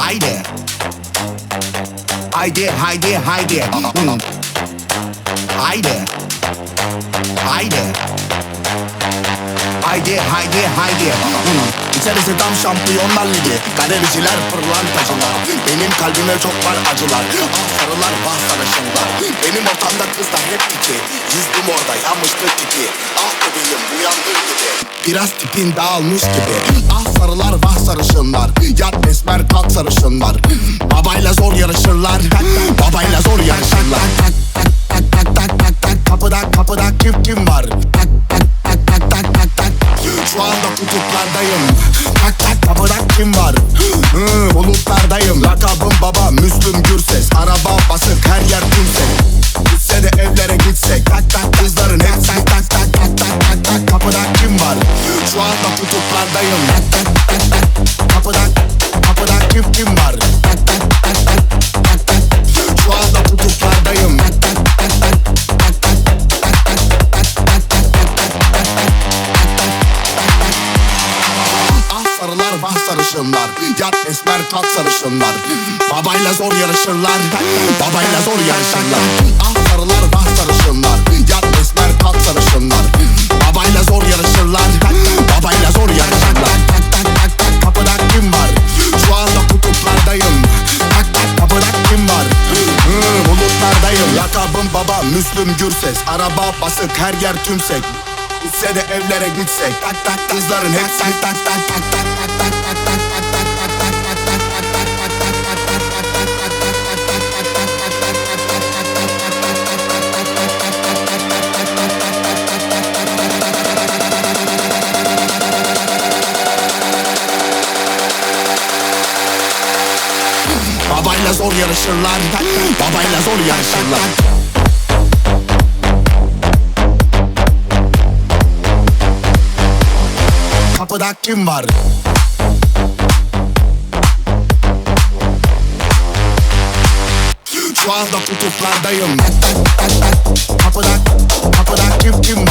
Haydi. Haydi haydi haydi. Hmm. Haydi. Haydi. Haydi haydi haydi. Hmm. İçerisi tam şampiyonlar ligi Galericiler pırlantacılar Benim kalbime çok var acılar Ah sarılar vah sarışınlar Benim ortamda kızlar hep iki Yüzdüm orada yanmıştır iki Ah gibi Biraz tipin dağılmış gibi. Ah sarılar vah sarışınlar. Yat esmer kalk sarışınlar. Babayla zor yarışırlar. Babayla zor yarışırlar. Tak tak tak tak tak tak Kapıda kapıda kim kim var? Tak tak tak tak tak tak tak Şu anda kutuplardayım. Tak tak kapıda kim var? Bulutlardayım buralardayım Kapıdan kapıdan çiftim var? Şu anda kutuplardayım ah sarılar bah sarışınlar. Yat esmer tat sarışınlar. Babayla zor yarışırlar. Babayla zor yarışırlar. Ah sarılar bah sarışınlar. Yat esmer tat sarışınlar. Lakabım baba Müslüm Gürses. Araba basık her yer tümsek. Gitse de evlere gitsek. Tak tak kızların hepsi tak tak tak tak tak. Babayla zor yarışırlar. Babayla zor yarışırlar. Kapıda kim var? Şu anda kutuplardayım. Kapıda, kapıda kim kim